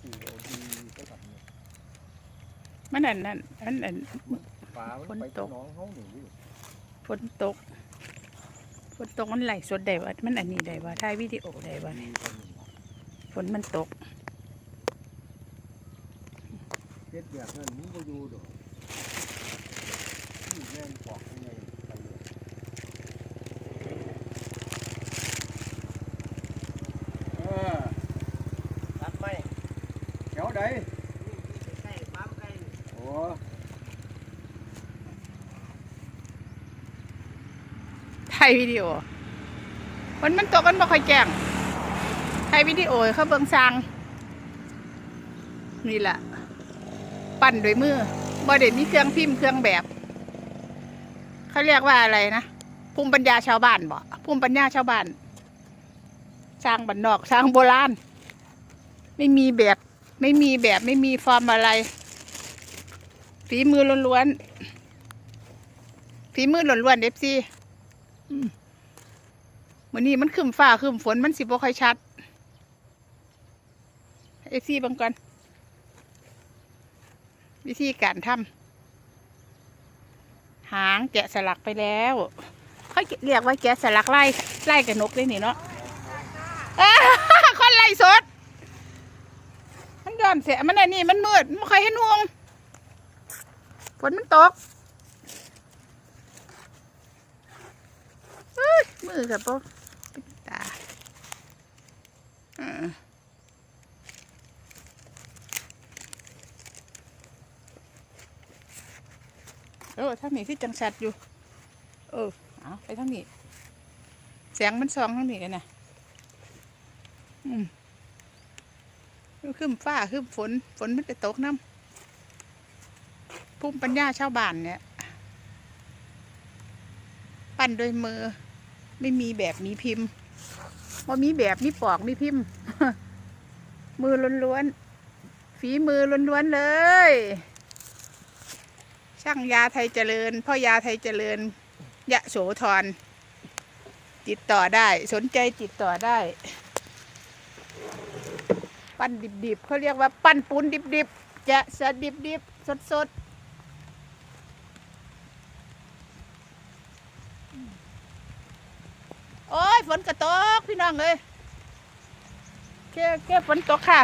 สี่โอดีก็ทำเนี่ยมันอันนั้นอันอัน ปลามันฝนไปตก น้องเขาหนีอยู่ฝนตกฝนตกมันไหลสดได้ว่ามันอันนี้ได้ว่าถ่ายวิดีโอได้ว่าดีคนหนึ่งฝนมันตกเฮ็ดแบบนั้นมึงก็อยู่ดอกนี่แม่นปอกยังไงไปเลยเออ รับไหม แถวใดใกล้ปั๊มใกล้โอ้ถ่ายวิดีโอฝนมันตกมันบ่ค่อยแจ้งถ่ายวิดีโอเขาเบิ่งซาง นี่แหละ ปั้นด้วยมือบ่ได้มีเครื่องพิมพ์เครื่องแบบ เขาเรียกว่าอะไรนะ ภูมิปัญญาชาวบ้านบ่ภูมิปัญญาชาวบ้าน สร้างบันนอก สร้างโบราณ ไม่มีแบบ ไม่มีแบบไม่มีฟอร์มอะไรฝีมือล้วนๆฝีมือล้วนๆเอฟซีวันนี้มันขึ้นฟ้าขึ้นฝนมันสิบ่ค่อยชัดเอซี่บางก่อนวิธีการทำหางแกะสลักไปแล้วเขาเรียกว่าแกะสลักไล่ไล่กับนกเลยนี่เนาะ อ้า คนไล่สด มันย้อนเสียมันอันนี้มันมืดไม่ค่อยเห็นหวงฝนมันตกเอ้ยมือกับปะตาเออทางนี้ที่จังสัดอยู่ เออ เอาไปทางนี้เสียงมันซองทางนี้กันนะอืม ขึ้นฟ้าขึ้นฝน ฝนมันจะตกน้ำภูมิปัญญาชาวบ้านเนี่ย ปั้นด้วยมือ ไม่มีแบบมีพิมพ์ว่ามีแบบมีปอกมีพิมพ์ มือล้วนๆ ฝีมือล้วนๆเลย ช่างยาไทยเจริญ พ่อยาไทยเจริญ ยะโสธรติดต่อได้ สนใจติดต่อได้ ปั้นดิบๆเขาเรียกว่าปั้นปูนดิบๆจะสะดิบๆสดๆโอ้ยฝนกระตกพี่น้องเลยแค่แค่ฝนตกค่ะ